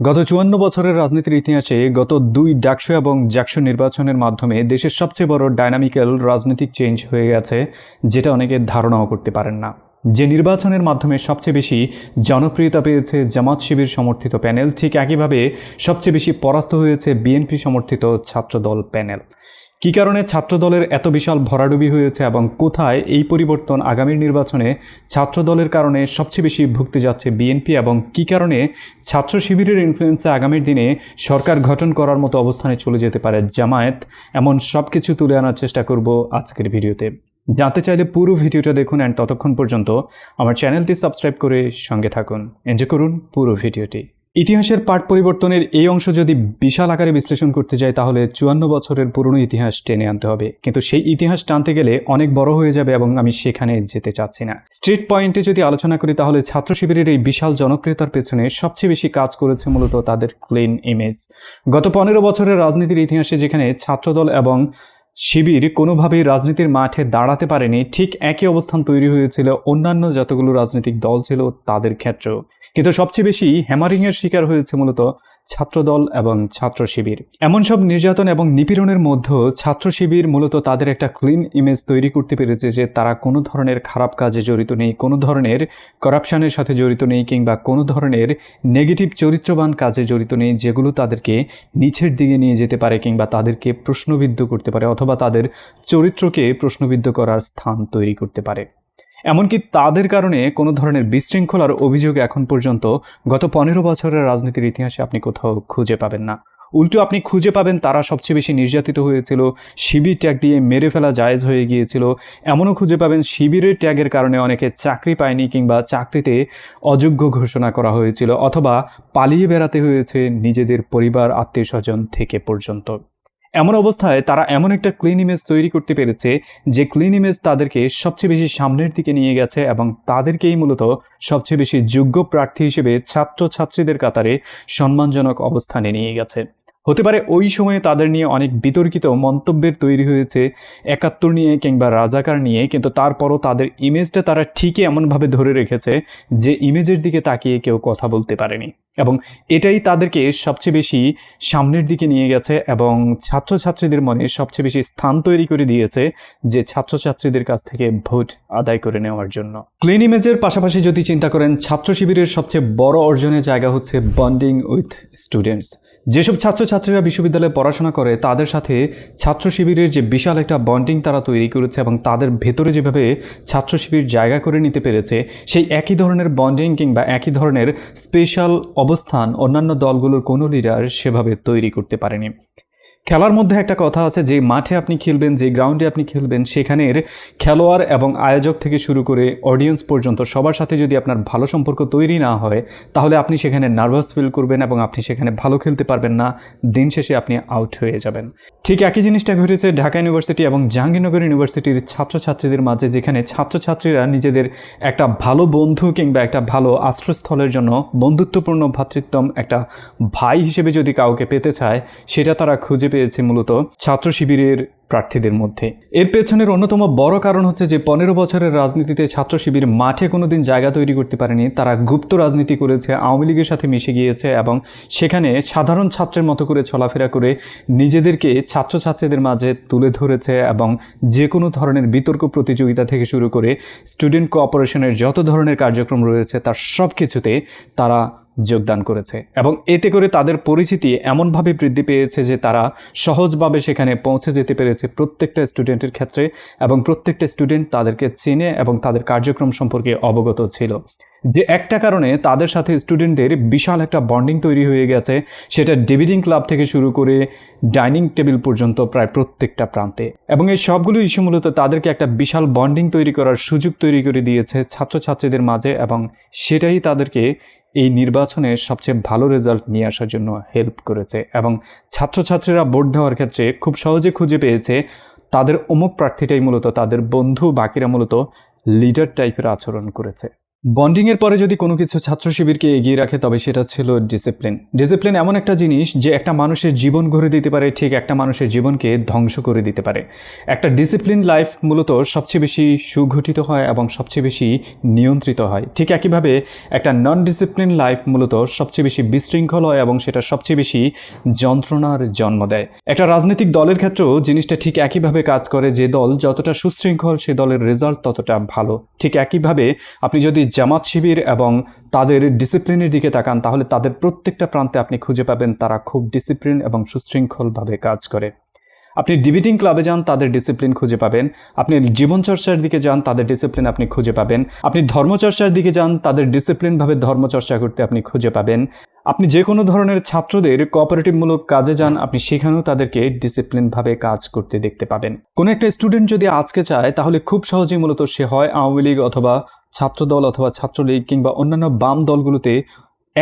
গত চুয়ান্ন বছরের রাজনীতির ইতিহাসে গত দুই ডাকসু এবং জাকসু নির্বাচনের মাধ্যমে দেশের সবচেয়ে বড় ডাইনামিক্যাল রাজনৈতিক চেঞ্জ হয়ে গেছে, যেটা অনেকে ধারণাও করতে পারেন না। যে নির্বাচনের মাধ্যমে সবচেয়ে বেশি জনপ্রিয়তা পেয়েছে জামাত শিবির সমর্থিত প্যানেল, ঠিক একইভাবে সবচেয়ে বেশি পরাস্ত হয়েছে বিএনপি সমর্থিত ছাত্রদল প্যানেল। কী কারণে ছাত্রদলের এত বিশাল ভরাডুবি হয়েছে এবং কোথায় এই পরিবর্তন আগামীর নির্বাচনে ছাত্রদলের কারণে সবচেয়ে বেশি ভুগতে যাচ্ছে বিএনপি এবং কী কারণে ছাত্র শিবিরের ইনফ্লুয়েন্সে আগামীর দিনে সরকার গঠন করার মতো অবস্থানে চলে যেতে পারে জামায়াত? এমন সব কিছু তুলে আনার চেষ্টা করব আজকের ভিডিওতে। জানতে চাইলে পুরো ভিডিওটা দেখুন অ্যান্ড ততক্ষণ পর্যন্ত আমার চ্যানেলটি সাবস্ক্রাইব করে সঙ্গে থাকুন। এনজয় করুন পুরো ভিডিওটি। ইতিহাসের পাঠ পরিবর্তনের এই অংশ যদি বিশাল আকারে বিশ্লেষণ করতে যাই তাহলে চুয়ান্ন বছরের পুরনো ইতিহাস টেনে আনতে হবে। কিন্তু সেই ইতিহাস টানতে গেলে অনেক বড় হয়ে যাবে এবং আমি সেখানে যেতে চাচ্ছি না। স্ট্রিট পয়েন্টে যদি আলোচনা করি, তাহলে ছাত্র শিবিরের এই বিশাল জনপ্রিয়তার পেছনে সবচেয়ে বেশি কাজ করেছে মূলত তাদের ক্লিন ইমেজ। গত পনেরো বছরের রাজনীতির ইতিহাসে যেখানে ছাত্রদল এবং শিবির কোনোভাবেই রাজনীতির মাঠে দাঁড়াতে পারেনি। ঠিক একই অবস্থান তৈরি হয়েছিল অন্যান্য যতগুলো রাজনৈতিক দল ছিল তাদের ক্ষেত্রেও কিন্তু সবচেয়ে বেশি হ্যামারিংয়ের শিকার হয়েছে মূলত ছাত্রদল এবং ছাত্র শিবির। এমন সব নির্যাতন এবং নিপীড়নের মধ্যেও ছাত্র শিবির মূলত তাদের একটা ক্লিন ইমেজ তৈরি করতে পেরেছে যে তারা কোনো ধরনের খারাপ কাজে জড়িত নেই, কোনো ধরনের করাপশনের সাথে জড়িত নেই কিংবা কোনো ধরনের নেগেটিভ চরিত্রবান কাজে জড়িত নেই যেগুলো তাদেরকে নিচের দিকে নিয়ে যেতে পারে কিংবা তাদেরকে প্রশ্নবিদ্ধ করতে পারে অথবা তাদের চরিত্রকে প্রশ্নবিদ্ধ করার স্থান তৈরি করতে পারে। এমনকি তাদের কারণে কোনো ধরনের বিশৃঙ্খলার অভিযোগ এখন পর্যন্ত গত পনেরো বছরের রাজনীতির ইতিহাসে আপনি কোথাও খুঁজে পাবেন না। উল্টো আপনি খুঁজে পাবেন তারা সবচেয়ে বেশি নির্যাতিত হয়েছিল, শিবির ট্যাগ দিয়ে মেরে ফেলা জায়েজ হয়ে গিয়েছিল। এমনও খুঁজে পাবেন শিবিরের ট্যাগের কারণে অনেকে চাকরি পায়নি কিংবা চাকরিতে অযোগ্য ঘোষণা করা হয়েছিল অথবা পালিয়ে বেড়াতে হয়েছে নিজেদের পরিবার আত্মীয় স্বজন থেকে পর্যন্ত। এমন অবস্থায় তারা এমন একটা ক্লিন ইমেজ তৈরি করতে পেরেছে যে ক্লিন ইমেজ তাদেরকে সবচেয়ে বেশি সামনের দিকে নিয়ে গেছে এবং তাদেরকেই মূলত সবচেয়ে বেশি যোগ্য প্রার্থী হিসেবে ছাত্রছাত্রীদের কাতারে সম্মানজনক অবস্থানে নিয়ে গেছে। হতে পারে ওই সময়ে তাদের নিয়ে অনেক বিতর্কিত মন্তব্যের তৈরি হয়েছে একাত্তর নিয়ে কিংবা রাজাকার নিয়ে, কিন্তু তারপরও তাদের ইমেজটা তারা ঠিকই এমনভাবে ধরে রেখেছে যে ইমেজের দিকে তাকিয়ে কেউ কথা বলতে পারেনি। এবং এটাই তাদেরকে সবচেয়ে বেশি সামনের দিকে নিয়ে গেছে এবং ছাত্রছাত্রীদের মনে সবচেয়ে বেশি স্থান তৈরি করে দিয়েছে যে ছাত্রছাত্রীদের কাছ থেকে ভোট আদায় করে নেওয়ার জন্য। ক্লিন ইমেজের পাশাপাশি যদি চিন্তা করেন, ছাত্র শিবিরের সবচেয়ে বড় অর্জনের জায়গা হচ্ছে বন্ডিং উইথ স্টুডেন্টস যেসব ছাত্রছাত্রীরা বিশ্ববিদ্যালয়ে পড়াশোনা করে, তাদের সাথে ছাত্র শিবিরের যে বিশাল একটা বন্ডিং তারা তৈরি করেছে এবং তাদের ভেতরে যেভাবে ছাত্র শিবির জায়গা করে নিতে পেরেছে, সেই একই ধরনের বন্ডিং কিংবা একই ধরনের স্পেশাল অবস্থান অন্যান্য দলগুলোর কোনো লিডার সেভাবে তৈরি করতে পারেনি। খেলার মধ্যে একটা কথা আছে, যে মাঠে আপনি খেলবেন, যে গ্রাউন্ডে আপনি খেলবেন, সেখানের খেলোয়াড় এবং আয়োজক থেকে শুরু করে অডিয়েন্স পর্যন্ত সবার সাথে যদি আপনার ভালো সম্পর্ক তৈরি না হয়, তাহলে আপনি সেখানে নার্ভাস ফিল করবেন এবং আপনি সেখানে ভালো খেলতে পারবেন না, দিন শেষে আপনি আউট হয়ে যাবেন। ঠিক একই জিনিসটা ঘটেছে ঢাকা ইউনিভার্সিটি এবং জাহাঙ্গীরনগর ইউনিভার্সিটির ছাত্রছাত্রীদের মাঝে, যেখানে ছাত্রছাত্রীরা নিজেদের একটা ভালো বন্ধু কিংবা একটা ভালো আশ্রয়স্থলের জন্য বন্ধুত্বপূর্ণ ভ্রাতৃত্বম একটা ভাই হিসেবে যদি কাউকে পেতে চায়, সেটা তারা খুঁজে পেয়েছে মূলত ছাত্র শিবিরের প্রার্থীদের মধ্যে। এর পেছনের অন্যতম বড় কারণ হচ্ছে যে পনেরো বছরের রাজনীতিতে ছাত্র শিবির মাঠে কোনোদিন জায়গা তৈরি করতে পারেনি। তারা গুপ্ত রাজনীতি করেছে, আওয়ামী লীগের সাথে মিশে গিয়েছে এবং সেখানে সাধারণ ছাত্রের মতো করে চলাফেরা করে নিজেদেরকে ছাত্রছাত্রীদের মাঝে তুলে ধরেছে এবং যে কোনো ধরনের বিতর্ক প্রতিযোগিতা থেকে শুরু করে স্টুডেন্ট কোঅপারেশনের যত ধরনের কার্যক্রম রয়েছে, তার সব কিছুতে তারা যোগদান করেছে এবং এতে করে তাদের পরিচিতি এমনভাবে বৃদ্ধি পেয়েছে যে তারা সহজভাবে সেখানে পৌঁছে যেতে পেরেছে প্রত্যেকটা স্টুডেন্টের ক্ষেত্রে এবং প্রত্যেকটা স্টুডেন্ট তাদেরকে চেনে এবং তাদের কার্যক্রম সম্পর্কে অবগত ছিল। যে একটা কারণে তাদের সাথে স্টুডেন্টদের বিশাল একটা বন্ডিং তৈরি হয়ে গেছে, সেটা ডিভিডিং ক্লাব থেকে শুরু করে ডাইনিং টেবিল পর্যন্ত প্রায় প্রত্যেকটা প্রান্তে। এবং এই সবগুলো ইস্যু মূলত তাদেরকে একটা বিশাল বন্ডিং তৈরি করার সুযোগ তৈরি করে দিয়েছে ছাত্রছাত্রীদের মাঝে এবং সেটাই তাদেরকে এই নির্বাচনে সবচেয়ে ভালো রেজাল্ট নিয়ে আসার জন্য হেল্প করেছে। এবং ছাত্রছাত্রীরা ভোট দেওয়ার ক্ষেত্রে খুব সহজে খুঁজে পেয়েছে, তাদের অমুক প্রার্থীটাই মূলত তাদের বন্ধু, বাকিরা মূলত লিডার টাইপের আচরণ করেছে। বন্ডিংয়ের পরে যদি কোনো কিছু ছাত্র শিবিরকে এগিয়ে রাখে, তবে সেটা ছিল ডিসিপ্লিন ডিসিপ্লিন এমন একটা জিনিস যে একটা মানুষের জীবন গড়ে দিতে পারে, ঠিক একটা মানুষের জীবনকে ধ্বংস করে দিতে পারে। একটা ডিসিপ্লিন লাইফ মূলত সবচেয়ে বেশি সুগঠিত হয় এবং সবচেয়ে বেশি নিয়ন্ত্রিত হয়। ঠিক একইভাবে একটা নন ডিসিপ্লিন লাইফ মূলত সবচেয়ে বেশি বিশৃঙ্খল হয় এবং সেটা সবচেয়ে বেশি যন্ত্রণার জন্ম দেয়। একটা রাজনৈতিক দলের ক্ষেত্রেও জিনিসটা ঠিক একইভাবে কাজ করে, যে দল যতটা সুশৃঙ্খল, সে দলের রেজাল্ট ততটা ভালো। ঠিক একইভাবে আপনি যদি জামাত শিবির এবং তাদের ডিসিপ্লিনের দিকে তাকান, তাহলে তাদের প্রত্যেকটা প্রান্তে আপনি খুঁজে পাবেন তারা খুব ডিসিপ্লিন এবং সুশৃঙ্খলভাবে কাজ করে। আপনি ডিবেটিং ক্লাবে যান, তাদের ডিসিপ্লিন খুঁজে পাবেন। আপনি জীবনচর্চার দিকে যান, তাদের ডিসিপ্লিন আপনি খুঁজে পাবেন। আপনি ধর্মচর্চার দিকে যান, তাদের ডিসিপ্লিনভাবে ধর্মচর্চা করতে আপনি খুঁজে পাবেন। আপনি যে কোনো ধরনের ছাত্রদের কোঅপারেটিভমূলক কাজে যান, আপনি সেখানেও তাদেরকে ডিসিপ্লিনভাবে কাজ করতে দেখতে পাবেন। কোনো একটা স্টুডেন্ট যদি আজকে চায়, তাহলে খুব সহজেই মূলত সে হয় আওয়ামী লীগ অথবা ছাত্রদল অথবা ছাত্রলীগ কিংবা অন্যান্য বাম দলগুলোতে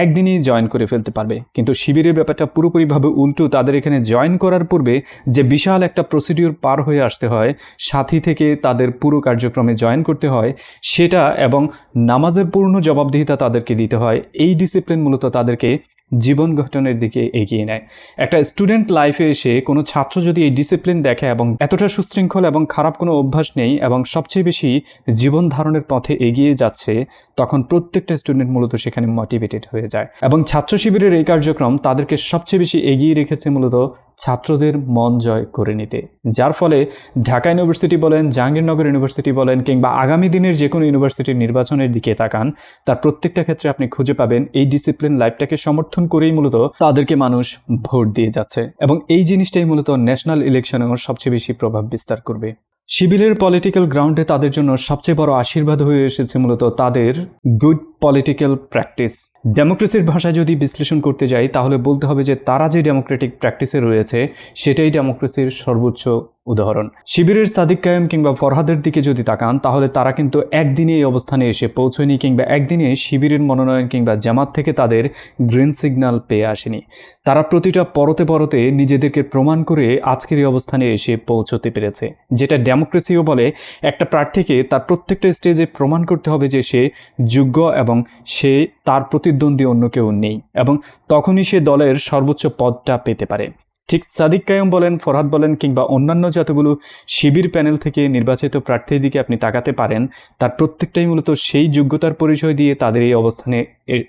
একদিনই জয়েন করে ফেলতে পারবে। কিন্তু শিবিরের ব্যাপারটা পুরোপুরিভাবে উল্টো, তাদের এখানে জয়েন করার পূর্বে যে বিশাল একটা প্রসিডিওর পার হয়ে আসতে হয়, সাথী থেকে তাদের পুরো কার্যক্রমে জয়েন করতে হয়, সেটা এবং নামাজের পূর্ণ জবাবদিহিতা তাদেরকে দিতে হয়। এই ডিসিপ্লিন মূলত তাদেরকে জীবন গঠনের দিকে এগিয়ে নেয়। একটা স্টুডেন্ট লাইফে এসে কোনো ছাত্র যদি এই ডিসিপ্লিন দেখে এবং এতটা সুশৃঙ্খল এবং খারাপ কোনো অভ্যাস নেই এবং সবচেয়ে বেশি জীবন ধারণের পথে এগিয়ে যাচ্ছে, তখন প্রত্যেকটা স্টুডেন্ট মূলত সেখানে মোটিভেটেড হয়ে যায়। এবং ছাত্র শিবিরের এই কার্যক্রম তাদেরকে সবচেয়ে বেশি এগিয়ে রেখেছে মূলত ছাত্রদের মন জয় করে নিতে। যার ফলে ঢাকা ইউনিভার্সিটি বলেন, জাহাঙ্গীরনগর ইউনিভার্সিটি বলেন কিংবা আগামী দিনের যে কোনো ইউনিভার্সিটির নির্বাচনের দিকে তাকান, তার প্রত্যেকটা ক্ষেত্রে আপনি খুঁজে পাবেন এই ডিসিপ্লিন লাইফটাকে সমর্থন করেই মূলত তাদেরকে মানুষ ভোট দিয়ে যাচ্ছে। এবং এই জিনিসটাই মূলত ন্যাশনাল ইলেকশনেও সবচেয়ে বেশি প্রভাব বিস্তার করবে। শিবিরের পলিটিক্যাল গ্রাউন্ডে তাদের জন্য সবচেয়ে বড় আশীর্বাদ হয়ে এসেছে মূলত তাদের গুড পলিটিক্যাল প্র্যাকটিস ডেমোক্রেসির ভাষায় যদি বিশ্লেষণ করতে যাই, তাহলে বলতে হবে যে তারা যে ডেমোক্রেটিক প্র্যাকটিসে রয়েছে, সেটাই ডেমোক্রেসির সর্বোচ্চ উদাহরণ। শিবিরের সাদিক কায়েম কিংবা ফরহাদের দিকে যদি তাকান, তাহলে তারা কিন্তু একদিনে এই অবস্থানে এসে পৌঁছয়নি কিংবা একদিনে শিবিরের মনোনয়ন কিংবা জামাত থেকে তাদের গ্রিন সিগন্যাল পেয়ে আসেনি। তারা প্রতিটা পরতে পরতে নিজেদেরকে প্রমাণ করে আজকের এই অবস্থানে এসে পৌঁছতে পেরেছে। যেটা ডেমোক্রেসিও বলে, একটা প্রার্থীকে তার প্রত্যেকটা স্টেজে প্রমাণ করতে হবে যে সে যোগ্য এবং সে তার প্রতিদ্বন্দ্বী অন্য কেউ নেই এবং তখনই সে দলের সর্বোচ্চ পদটা পেতে পারে। ঠিক সাদিক কায়ম বলেন, ফরহাদ বলেন কিংবা অন্যান্য যতগুলো শিবির প্যানেল থেকে নির্বাচিত প্রার্থীর দিকে আপনি তাকাতে পারেন, তার প্রত্যেকটাই মূলত সেই যোগ্যতার পরিচয় দিয়ে তাদের এই অবস্থানে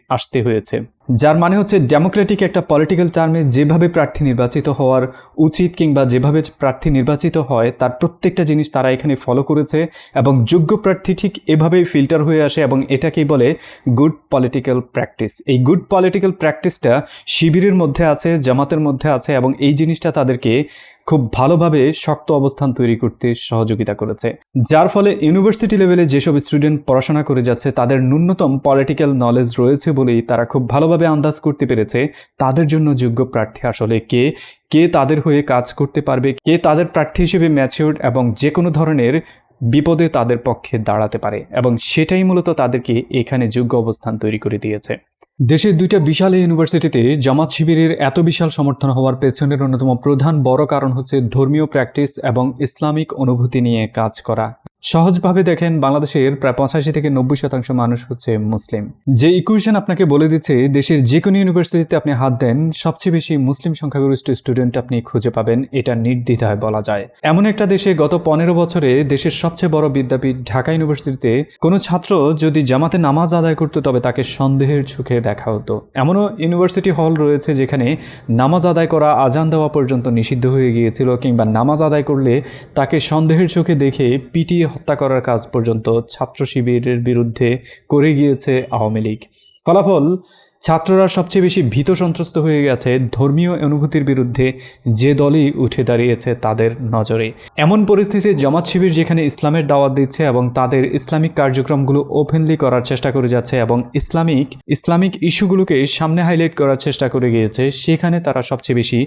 আসতে হয়েছে। যার মানে হচ্ছে ডেমোক্রেটিক একটা পলিটিক্যাল টার্মে যেভাবে প্রার্থী নির্বাচিত হওয়ার উচিত কিংবা যেভাবে প্রার্থী নির্বাচিত হয়, তার প্রত্যেকটা জিনিস তারা এখানে ফলো করেছে এবং যোগ্য প্রার্থী ঠিক এভাবেই ফিল্টার হয়ে আসে এবং এটাকেই বলে গুড পলিটিক্যাল প্র্যাকটিস এই গুড পলিটিক্যাল প্র্যাকটিসটা শিবিরের মধ্যে আছে, জামাতের মধ্যে আছে এবং এই জিনিসটা তাদেরকে খুব ভালোভাবে শক্ত অবস্থান তৈরি করতে সহযোগিতা করেছে। যার ফলে ইউনিভার্সিটি লেভেলে যেসব স্টুডেন্ট পড়াশোনা করে যাচ্ছে, তাদের ন্যূনতম পলিটিক্যাল নলেজ রয়েছে বলেই তারা খুব ভালোভাবে আন্দাজ করতে পেরেছে। তাদের জন্য যোগ্য প্রার্থী আসলে কে? কে তাদের হয়ে কাজ করতে পারবে? কে তাদের প্রার্থী হিসেবে ম্যাচিওর্ড এবং যে কোনো ধরনের বিপদে তাদের পক্ষে দাঁড়াতে পারে এবং সেটাই মূলত তাদেরকে এখানে যোগ্য অবস্থান তৈরি করে দিয়েছে। দেশের দুইটা বিশাল ইউনিভার্সিটিতে জামাত শিবিরের এত বিশাল সমর্থন হওয়ার পেছনের অন্যতম প্রধান বড় কারণ হচ্ছে ধর্মীয় প্র্যাকটিস এবং ইসলামিক অনুভূতি নিয়ে কাজ করা। সহজভাবে দেখেন বাংলাদেশের প্রায় পঁচাশি থেকে নব্বই শতাংশ মানুষ হচ্ছে মুসলিম। যে ইকুয়েশন আপনাকে বলে দিচ্ছে, দেশের যে কোনো ইউনিভার্সিটিতে আপনি হাত দেন, সবচেয়ে বেশি মুসলিম সংখ্যাগরিষ্ঠ স্টুডেন্ট আপনি খুঁজে পাবেন, এটা নির্দ্বিধায় বলা যায়। এমন একটা দেশে গত পনেরো বছরে দেশের সবচেয়ে বড় বিদ্যাপীঠ ঢাকা ইউনিভার্সিটিতে কোনো ছাত্র যদি জামাতে নামাজ আদায় করতো, তবে তাকে সন্দেহের চোখে দেখা হতো। এমনও ইউনিভার্সিটি হল রয়েছে যেখানে নামাজ আদায় করা, আজান দেওয়া পর্যন্ত নিষিদ্ধ হয়ে গিয়েছিল, কিংবা নামাজ আদায় করলে তাকে সন্দেহের চোখে দেখে পিটিয়ে হত্যা করার কাজ পর্যন্ত ছাত্র শিবিরের বিরুদ্ধে করে গিয়েছে আওয়ামী লীগ। ফলাফল ছাত্ররা সবচেয়ে বেশি ভীত সন্ত্রস্ত হয়ে গেছে ধর্মীয় অনুভূতির বিরুদ্ধে যে দলই উঠে দাঁড়িয়েছে তাদের নজরে। এমন পরিস্থিতি জামাত শিবির যেখানে ইসলামের দাওয়াত দিচ্ছে এবং তাদের ইসলামিক কার্যক্রমগুলো ওপেনলি করার চেষ্টা করে যাচ্ছে এবং ইসলামিক ইসলামিক ইস্যুগুলোকে সামনে হাইলাইট করার চেষ্টা করে গিয়েছে, সেখানে তারা সবচেয়ে বেশি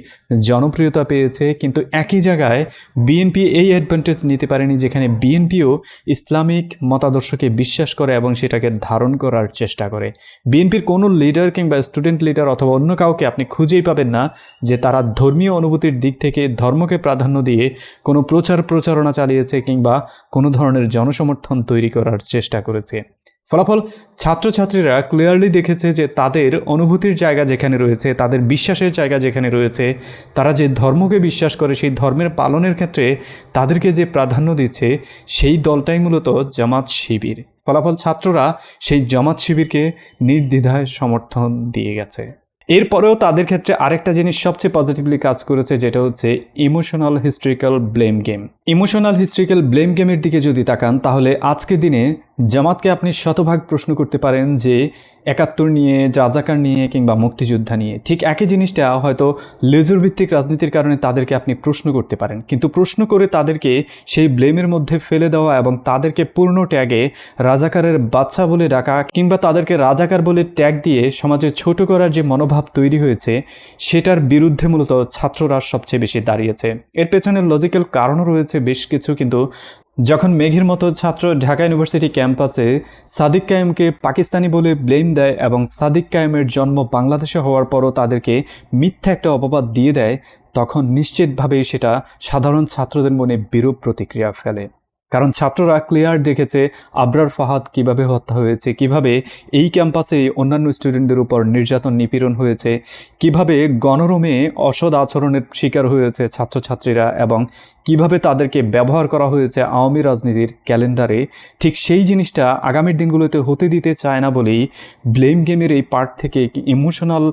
জনপ্রিয়তা পেয়েছে। কিন্তু একই জায়গায় বিএনপি এই অ্যাডভান্টেজ নিতে পারেনি যেখানে বিএনপিও ইসলামিক মতাদর্শকে বিশ্বাস করে এবং সেটাকে ধারণ করার চেষ্টা করে। বিএনপির কোনো লিডার কিংবা স্টুডেন্ট লিডার অথবা অন্য কাউকে আপনি খুঁজেই পাবেন না যে তারা ধর্মীয় অনুভূতির দিক থেকে ধর্মকে প্রাধান্য দিয়ে কোনো প্রচার প্রচারণা চালিয়েছে কিংবা কোনো ধরনের জনসমর্থন তৈরি করার চেষ্টা করেছে। ফলাফল, ছাত্রছাত্রীরা ক্লিয়ারলি দেখেছে যে তাদের অনুভূতির জায়গা যেখানে রয়েছে, তাদের বিশ্বাসের জায়গা যেখানে রয়েছে, তারা যে ধর্মকে বিশ্বাস করে সেই ধর্মের পালনের ক্ষেত্রে তাদেরকে যে প্রাধান্য দিচ্ছে, সেই দলটাই মূলত জামাত শিবির। ফলাফল ছাত্ররা সেই জামাত শিবিরকে নির্দ্বিধায় সমর্থন দিয়ে গেছে। এরপরেও তাদের ক্ষেত্রে আরেকটা জিনিস সবচেয়ে পজিটিভলি কাজ করেছে, যেটা হচ্ছে emotional historical blame game emotional historical blame গেমের দিকে যদি তাকান, তাহলে আজকের দিনে জামাতকে আপনি শতভাগ প্রশ্ন করতে পারেন যে একাত্তর নিয়ে, রাজাকার নিয়ে কিংবা মুক্তিযোদ্ধা নিয়ে। ঠিক একই জিনিসটা হয়তো লেজুর ভিত্তিক রাজনীতির কারণে তাদেরকে আপনি প্রশ্ন করতে পারেন। কিন্তু প্রশ্ন করে তাদেরকে সেই ব্লেমের মধ্যে ফেলে দেওয়া এবং তাদেরকে পূর্ণ ট্যাগে রাজাকারের বাচ্চা বলে ডাকা কিংবা তাদেরকে রাজাকার বলে ট্যাগ দিয়ে সমাজে ছোট করার যে মনোভাব তৈরি হয়েছে, সেটার বিরুদ্ধে মূলত ছাত্ররা সবচেয়ে বেশি দাঁড়িয়েছে। এর পেছনে লজিক্যাল কারণও রয়েছে বেশ কিছু, কিন্তু যখন মেঘের মতো ছাত্র ঢাকা ইউনিভার্সিটি ক্যাম্পাসে সাদিক কায়েমকে পাকিস্তানি বলে ব্লেম দেয় এবং সাদিক কায়েমের জন্ম বাংলাদেশে হওয়ার পরও তাদেরকে মিথ্যা একটা অপবাদ দিয়ে দেয়, তখন নিশ্চিতভাবেই সেটা সাধারণ ছাত্রদের মনে বিরূপ প্রতিক্রিয়া ফেলে। কারণ ছাত্ররা ক্লিয়ার দেখেছে আবরার ফাহাদ কীভাবে হত্যা হয়েছে, কীভাবে এই ক্যাম্পাসে অন্যান্য স্টুডেন্টদের উপর নির্যাতন, নিপীড়ন হয়েছে, কীভাবে গণরমে অসৎ আচরণের শিকার হয়েছে ছাত্রছাত্রীরা এবং কীভাবে তাদেরকে ব্যবহার করা হয়েছে আওয়ামী রাজনীতির ক্যালেন্ডারে, ঠিক সেই জিনিসটা আগামীর দিনগুলোতে হতে দিতে চায় না বলেই ব্লেম গেমের এই পার্ট থেকে ইমোশনাল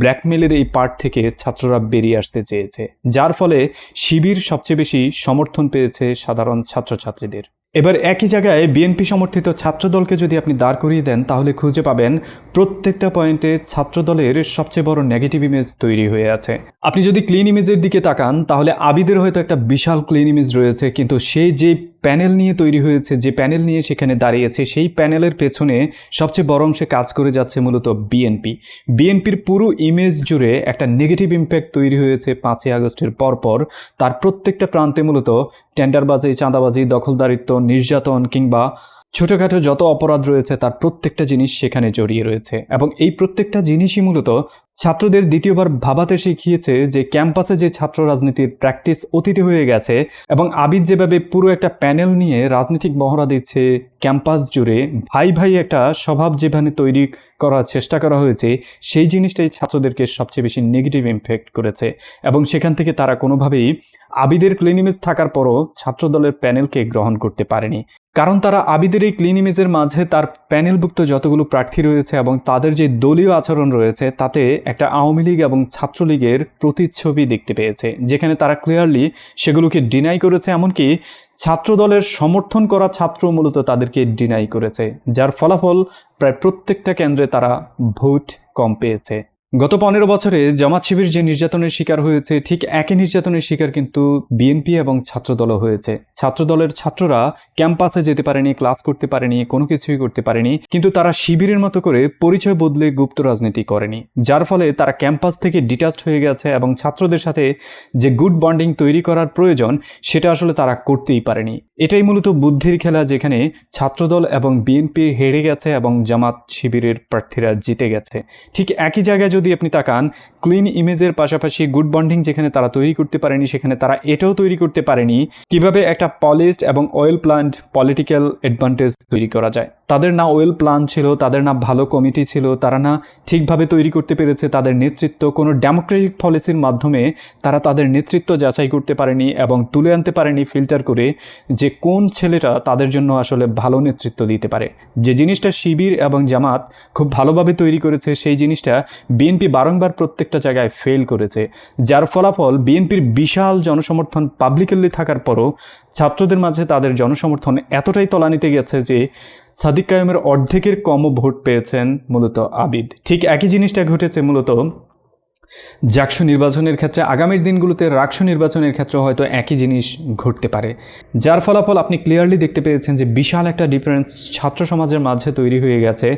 ব্ল্যাকমেলের এই পার্ট থেকে ছাত্ররা বেরিয়ে আসতে চেয়েছে, যার ফলে শিবির সবচেয়ে বেশি সমর্থন পেয়েছে সাধারণ ছাত্রছাত্রীদের। এবার একই জায়গায় বিএনপি সমর্থিত ছাত্রদলকে যদি আপনি দাঁড় করিয়ে দেন, তাহলে খুঁজে পাবেন প্রত্যেকটা পয়েন্টে ছাত্রদলের সবচেয়ে বড় নেগেটিভ ইমেজ তৈরি হয়ে আছে। আপনি যদি ক্লিন ইমেজের দিকে তাকান, তাহলে আবিদের হয়তো একটা বিশাল ক্লিন ইমেজ রয়েছে, কিন্তু সেই যে প্যানেল নিয়ে তৈরি হয়েছে, যে প্যানেল নিয়ে সেখানে দাঁড়িয়েছে, সেই প্যানেলের পেছনে সবচেয়ে বড় অংশে কাজ করে যাচ্ছে মূলত বিএনপি। বিএনপির পুরো ইমেজ জুড়ে একটা নেগেটিভ ইম্প্যাক্ট তৈরি হয়েছে পাঁচই আগস্টের পরপর। তার প্রত্যেকটা প্রান্তে মূলত টেন্ডারবাজি চাঁদাবাজি, দখলদারিত্ব, নির্যাতন কিংবা ছোটোখাটো যত অপরাধ রয়েছে, তার প্রত্যেকটা জিনিস সেখানে জড়িয়ে রয়েছে। এবং এই প্রত্যেকটা জিনিসই মূলত ছাত্রদের দ্বিতীয়বার ভাবাতে শিখিয়েছে যে ক্যাম্পাসে যে ছাত্র রাজনীতির প্র্যাকটিস অতীত হয়ে গেছে এবং আবিদ যেভাবে পুরো একটা প্যানেল নিয়ে রাজনৈতিক মহড়া দিচ্ছে, ক্যাম্পাস জুড়ে ভাই ভাই একটা স্বভাব যেভাবে তৈরি করার চেষ্টা করা হয়েছে, সেই জিনিসটাই ছাত্রদেরকে সবচেয়ে বেশি নেগেটিভ ইমপ্যাক্ট করেছে। এবং সেখান থেকে তারা কোনোভাবেই আবিদের ক্লিনিমিস থাকার পরও ছাত্রদলের প্যানেলকে গ্রহণ করতে পারেনি। কারণ তারা আবিদের এই ক্লিন ইমেজের মাঝে তার প্যানেলভুক্ত যতগুলো প্রার্থী রয়েছে এবং তাদের যে দলীয় আচরণ রয়েছে, তাতে একটা আওয়ামী লীগ এবং ছাত্রলীগের প্রতিচ্ছবি দেখতে পেয়েছে, যেখানে তারা ক্লিয়ারলি সেগুলোকে ডিনাই করেছে, এমনকি ছাত্রদলের সমর্থন করা ছাত্র মূলত তাদেরকে ডিনাই করেছে, যার ফলাফল প্রায় প্রত্যেকটা কেন্দ্রে তারা ভোট কম পেয়েছে। গত পনেরো বছরে জামাত শিবির যে নির্যাতনের শিকার হয়েছে, ঠিক একই নির্যাতনের শিকার কিন্তু বিএনপি এবং ছাত্রদলও হয়েছে। ছাত্রদলের ছাত্ররা ক্যাম্পাসে যেতে পারেনি, ক্লাস করতে পারেনি, কোনো কিছুই করতে পারেনি, কিন্তু তারা শিবিরের মতো করে পরিচয় বদলে গুপ্ত রাজনীতি করেনি। যার ফলে তারা ক্যাম্পাস থেকে ডিটাচড হয়ে গেছে এবং ছাত্রদের সাথে যে গুড বন্ডিং তৈরি করার প্রয়োজন, সেটা আসলে তারা করতেই পারেনি। এটাই মূলত বুদ্ধির খেলা যেখানে ছাত্রদল এবং বিএনপি হেরে গেছে এবং জামাত শিবিরের প্রার্থীরা জিতে গেছে। ঠিক একই জায়গায় যদি আপনি তাকান, ক্লিন ইমেজের পাশাপাশি গুড বন্ডিং যেখানে তারা তৈরি করতে পারেনি, সেখানে তারা এটাও তৈরি করতে পারেনি। কীভাবে একটা পলিস্ট এবং অয়েল প্লান্ট পলিটিক্যাল অ্যাডভান্টেজ তৈরি করা যায়? তাদের না ওয়েল প্ল্যান ছিল, তাদের না ভালো কমিটি ছিল, তারা না ঠিকভাবে তৈরি করতে পেরেছে তাদের নেতৃত্ব। কোনো ডেমোক্রেটিক পলিসির মাধ্যমে তারা তাদের নেতৃত্ব যাচাই করতে পারেনি এবং তুলে আনতে পারেনি ফিল্টার করে যে কোন ছেলেটা তাদের জন্য আসলে ভালো নেতৃত্ব দিতে পারে। যে জিনিসটা শিবির এবং জামাত খুব ভালোভাবে তৈরি করেছে, সেই জিনিসটা বিএনপি বারংবার প্রত্যেকটা জায়গায় ফেল করেছে। যার ফলাফল বিএনপির বিশাল জনসমর্থন পাবলিকালি থাকার পরও ছাত্রদের মাঝে তাদের জনসমর্থন এতটাই তলানিতে গেছে যে সাদিক কায়েমের অর্ধেকের কমও ভোট পেয়েছেন মূলত আবিদ। ঠিক একই জিনিসটা ঘটেছে মূলত জাকসু নির্বাচনের ক্ষেত্রে। আগামীর দিনগুলোতে রাকসু নির্বাচনের ক্ষেত্রে হয়তো একই জিনিস ঘটতে পারে। যার ফলাফল আপনি ক্লিয়ারলি দেখতে পেয়েছেন যে বিশাল একটা ডিফারেন্স ছাত্র সমাজের মাঝে তৈরি হয়ে গেছে।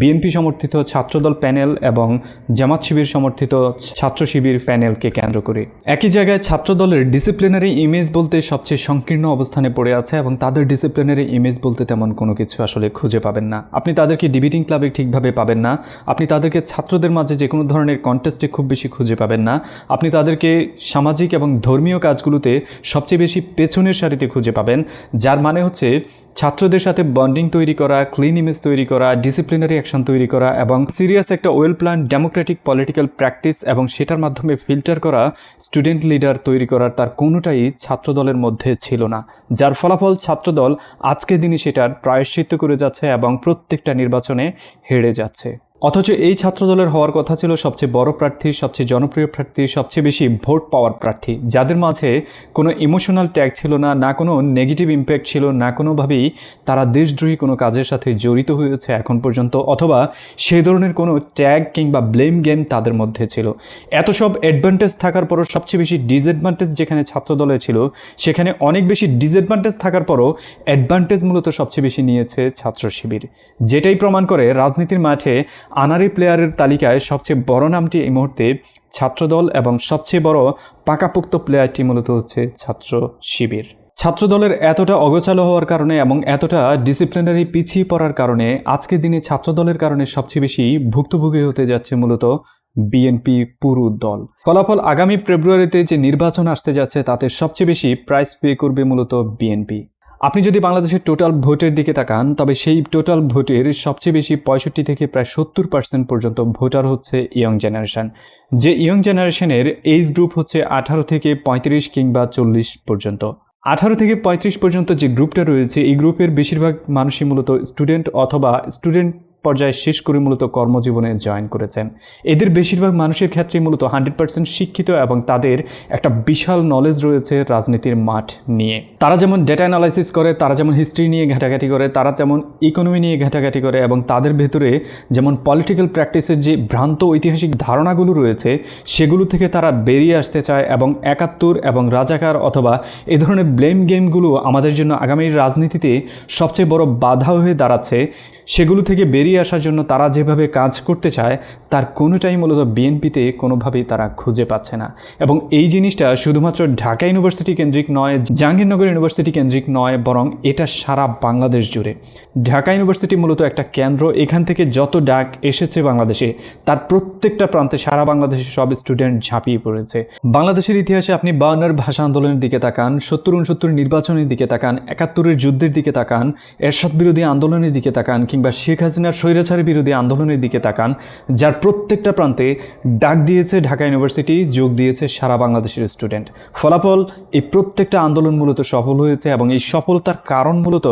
বিএনপি সমর্থিত ছাত্রদল প্যানেল এবং জামাত শিবির সমর্থিত ছাত্র শিবির প্যানেলকে কেন্দ্র করে। একই জায়গায় ছাত্রদলের ডিসিপ্লিনারি ইমেজ বলতে সবচেয়ে সংকীর্ণ অবস্থানে পড়ে আছে এবং তাদের ডিসিপ্লিনারি ইমেজ বলতে তেমন কোনো কিছু আসলে খুঁজে পাবেন না। আপনি তাদেরকে ডিবেটিং ক্লাবে ঠিকভাবে পাবেন না। আপনি তাদেরকে ছাত্রদের মাঝে যে কোনো ধরনের কন্টেস্টে খুব বেশি খুঁজে পাবেন না। আপনি তাদেরকে সামাজিক এবং ধর্মীয় কাজগুলোতে সবচেয়ে বেশি পেছনের সারিতে খুঁজে পাবেন, যার মানে হচ্ছে ছাত্রদের সাথে বন্ডিং তৈরি করা, ক্লিন ইমেজ তৈরি করা, ডিসিপ্লিনারি অ্যাকশন তৈরি করা এবং সিরিয়াস একটা well plan democratic political practice এবং সেটার মাধ্যমে ফিল্টার করা স্টুডেন্ট লিডার তৈরি করার তার কোনোটাই ছাত্রদলের মধ্যে ছিল না। যার ফলাফল ছাত্রদল আজকের দিনই সেটার প্রায়শ্চিত্ত করে যাচ্ছে এবং প্রত্যেকটা নির্বাচনে হেরে যাচ্ছে। অথচ এই ছাত্রদলের হওয়ার কথা ছিল সবচেয়ে বড় প্রার্থী, সবচেয়ে জনপ্রিয় প্রার্থী, সবচেয়ে বেশি ভোট পাওয়ার প্রার্থী। যাদের মাঝে কোনো ইমোশনাল ট্যাগ ছিল না না কোনো নেগেটিভ ইম্প্যাক্ট ছিল, না কোনোভাবেই তারা দেশদ্রোহী কোনো কাজের সাথে জড়িত হয়েছে এখন পর্যন্ত, অথবা সেই ধরনের কোনো ট্যাগ কিংবা ব্লেম গেম তাদের মধ্যে ছিল। এত সব অ্যাডভান্টেজ থাকার পরও সবচেয়ে বেশি ডিসঅ্যাডভান্টেজ যেখানে ছাত্রদলে ছিল, সেখানে অনেক বেশি ডিসঅ্যাডভান্টেজ থাকার পরও অ্যাডভান্টেজ মূলত সবচেয়ে বেশি নিয়েছে ছাত্র শিবির যেটাই প্রমাণ করে রাজনীতির মাঠে আনারি প্লেয়ারের তালিকায় সবচেয়ে বড় নামটি এই মুহূর্তে ছাত্রদল এবং সবচেয়ে বড় পাকাপোক্ত প্লেয়ারটি মূলত হচ্ছে ছাত্র শিবির। ছাত্রদলের এতটা অগোছালো হওয়ার কারণে এবং এতটা ডিসিপ্লিনারি পিছিয়ে পড়ার কারণে আজকের দিনে ছাত্রদলের কারণে সবচেয়ে বেশি ভুক্তভোগী হতে যাচ্ছে মূলত বিএনপি পুরু দল। ফলাফল আগামী ফেব্রুয়ারিতে যে নির্বাচন আসতে যাচ্ছে তাতে সবচেয়ে বেশি প্রাইস পে করবে মূলত বিএনপি আপনি যদি বাংলাদেশের টোটাল ভোটের দিকে তাকান, তবে সেই টোটাল ভোটের সবচেয়ে বেশি পঁয়ষট্টি থেকে প্রায় সত্তর পার্সেন্ট পর্যন্ত ভোটার হচ্ছে ইয়ং জেনারেশান যে ইয়ং জেনারেশনের এজ গ্রুপ হচ্ছে আঠারো থেকে পঁয়ত্রিশ কিংবা চল্লিশ পর্যন্ত। আঠারো থেকে পঁয়ত্রিশ পর্যন্ত যে গ্রুপটা রয়েছে, এই গ্রুপের বেশিরভাগ মানুষই মূলত স্টুডেন্ট অথবা স্টুডেন্ট পর্যায়ে শেষ করে মূলত কর্মজীবনে জয়েন করেছেন। এদের বেশিরভাগ মানুষের ক্ষেত্রে মূলত হান্ড্রেড পার্সেন্ট শিক্ষিত এবং তাদের একটা বিশাল নলেজ রয়েছে রাজনীতির মাঠ নিয়ে। তারা যেমন ডেটা অ্যানালাইসিস করে, তারা যেমন হিস্ট্রি নিয়ে ঘাটাঘাটি করে, তারা যেমন ইকোনমি নিয়ে ঘাটাঘাটি করে এবং তাদের ভেতরে যেমন পলিটিক্যাল প্র্যাকটিসের যে ভ্রান্ত ঐতিহাসিক ধারণাগুলো রয়েছে, সেগুলো থেকে তারা বেরিয়ে আসতে চায় এবং একাত্তর এবং রাজাকার অথবা এ ধরনের ব্লেম গেমগুলো আমাদের জন্য আগামী রাজনীতিতে সবচেয়ে বড় বাধা হয়ে দাঁড়াচ্ছে, সেগুলো থেকে বেরিয়ে আসার জন্য তারা যেভাবে কাজ করতে চায়, তার কোনোটাই মূলত বিএনপিতে কোনোভাবেই তারা খুঁজে পাচ্ছে না। এবং এই জিনিসটা শুধুমাত্র ঢাকা ইউনিভার্সিটি কেন্দ্রিক নয়, জাহাঙ্গীরনগর ইউনিভার্সিটি কেন্দ্রিক নয়, বরং এটা সারা বাংলাদেশ জুড়ে। ঢাকা ইউনিভার্সিটি মূলত একটা কেন্দ্র, এখান থেকে যত ডাক এসেছে বাংলাদেশে, তার প্রত্যেকটা প্রান্তে সারা বাংলাদেশের সব স্টুডেন্ট ঝাঁপিয়ে পড়েছে। বাংলাদেশের ইতিহাসে আপনি বায়ান্নর ভাষা আন্দোলনের দিকে তাকান, সত্তর উনসত্তর নির্বাচনের দিকে তাকান, একাত্তরের যুদ্ধের দিকে তাকান, এরশাদ বিরোধী আন্দোলনের দিকে তাকান, কিংবা শেখ হাসিনার স্বৈরাচারী বিরোধী আন্দোলনের দিকে তাকান, যার প্রত্যেকটা প্রান্তে ডাক দিয়েছে ঢাকা ইউনিভার্সিটি, যোগ দিয়েছে সারা বাংলাদেশের স্টুডেন্ট। ফলাফল, এই প্রত্যেকটা আন্দোলন মূলত সফল হয়েছে এবং এই সফলতার কারণ মূলত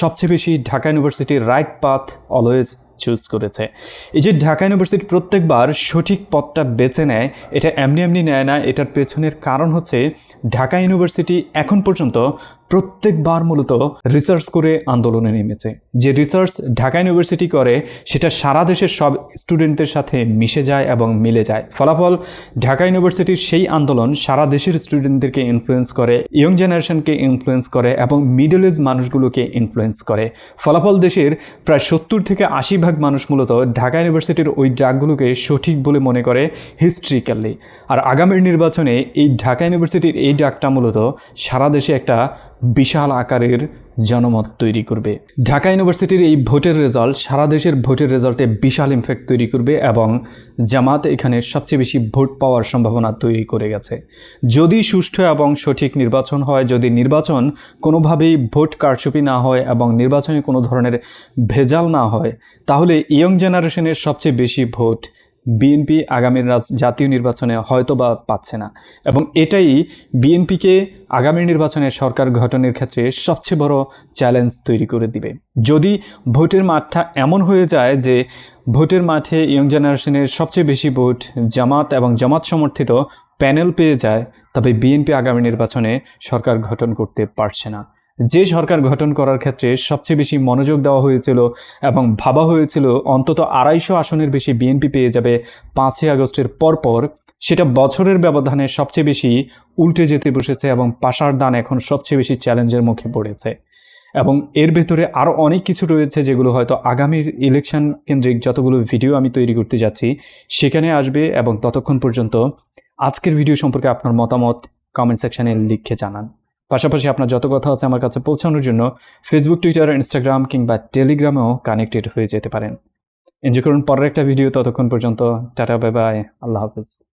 সবচেয়ে বেশি ঢাকা ইউনিভার্সিটির রাইট পাথ অলওয়েজ চুজ করেছে। এই যে ঢাকা ইউনিভার্সিটি প্রত্যেকবার সঠিক পথটা বেছে নেয়, এটা এমনি এমনি নেয় না, এটার পেছনের কারণ হচ্ছে ঢাকা ইউনিভার্সিটি এখন পর্যন্ত প্রত্যেকবার মূলত রিসার্চ করে আন্দোলনে নেমেছে। যে রিসার্চ ঢাকা ইউনিভার্সিটি করে, সেটা সারা দেশের সব স্টুডেন্টদের সাথে মিশে যায় এবং মিলে যায়। ফলাফল, ঢাকা ইউনিভার্সিটির সেই আন্দোলন সারা দেশের স্টুডেন্টদেরকে ইনফ্লুয়েন্স করে ইয়ং জেনারেশনকে ইনফ্লুয়েন্স করে এবং মিডল এজ মানুষগুলোকে ইনফ্লুয়েন্স করে। ফলাফল দেশের প্রায় সত্তর থেকে আশি ভাগ মানুষ মূলত ঢাকা ইউনিভার্সিটির ওই ডাকগুলোকে সঠিক বলে মনে করে হিস্ট্রিক্যালি আর আগামীর নির্বাচনে এই ঢাকা ইউনিভার্সিটির এই ডাকটা মূলত সারা দেশে একটা বিশাল আকারের জনমত তৈরি করবে। ঢাকা ইউনিভার্সিটির এই ভোটের রেজাল্ট সারা দেশের ভোটের রেজাল্টে বিশাল ইমফ্যাক্ট তৈরি করবে এবং জামাত এখানে সবচেয়ে বেশি ভোট পাওয়ার সম্ভাবনা তৈরি করে গেছে। যদি সুষ্ঠু এবং সঠিক নির্বাচন হয়, যদি নির্বাচন কোনোভাবেই ভোট কারচুপি না হয় এবং নির্বাচনে কোনো ধরনের ভেজাল না হয়, তাহলে ইয়ং জেনারেশনের সবচেয়ে বেশি ভোট বিএনপি আগামীর জাতীয় নির্বাচনে হয়তো বা পাচ্ছে না। এবং এটাই বিএনপিকে আগামী নির্বাচনে সরকার গঠনের ক্ষেত্রে সবচেয়ে বড় চ্যালেঞ্জ তৈরি করে দিবে। যদি ভোটের মাঠটা এমন হয়ে যায় যে ভোটের মাঠে ইয়ং জেনারেশনের সবচেয়ে বেশি ভোট জামাত এবং জামাত সমর্থিত প্যানেল পেয়ে যায়, তবে বিএনপি আগামী নির্বাচনে সরকার গঠন করতে পারছে না। যে সরকার গঠন করার ক্ষেত্রে সবচেয়ে বেশি মনোযোগ দেওয়া হয়েছিল এবং ভাবা হয়েছিল অন্তত আড়াইশো আসনের বেশি বিএনপি পেয়ে যাবে পাঁচই আগস্টের পরপর, সেটা বছরের ব্যবধানে সবচেয়ে বেশি উল্টে যেতে বসেছে এবং পাশার দান এখন সবচেয়ে বেশি চ্যালেঞ্জের মুখে পড়েছে। এবং এর ভেতরে আরও অনেক কিছু রয়েছে যেগুলো হয়তো আগামীর ইলেকশন কেন্দ্রিক যতগুলো ভিডিও আমি তৈরি করতে যাচ্ছি, সেখানে আসবে এবং ততক্ষণ পর্যন্ত আজকের ভিডিও সম্পর্কে আপনার মতামত কমেন্ট সেকশানে লিখে জানান। পাশাপাশি আপনার যত কথা আছে আমার কাছে পৌঁছানোর জন্য ফেসবুক টুইটার ইনস্টাগ্রাম কিংবা টেলিগ্রামেও কানেক্টেড হয়ে যেতে পারেন। এনজয় করুন, পরের একটা ভিডিও ততক্ষণ পর্যন্ত, টাটা বাই বাই আল্লাহ হাফিজ।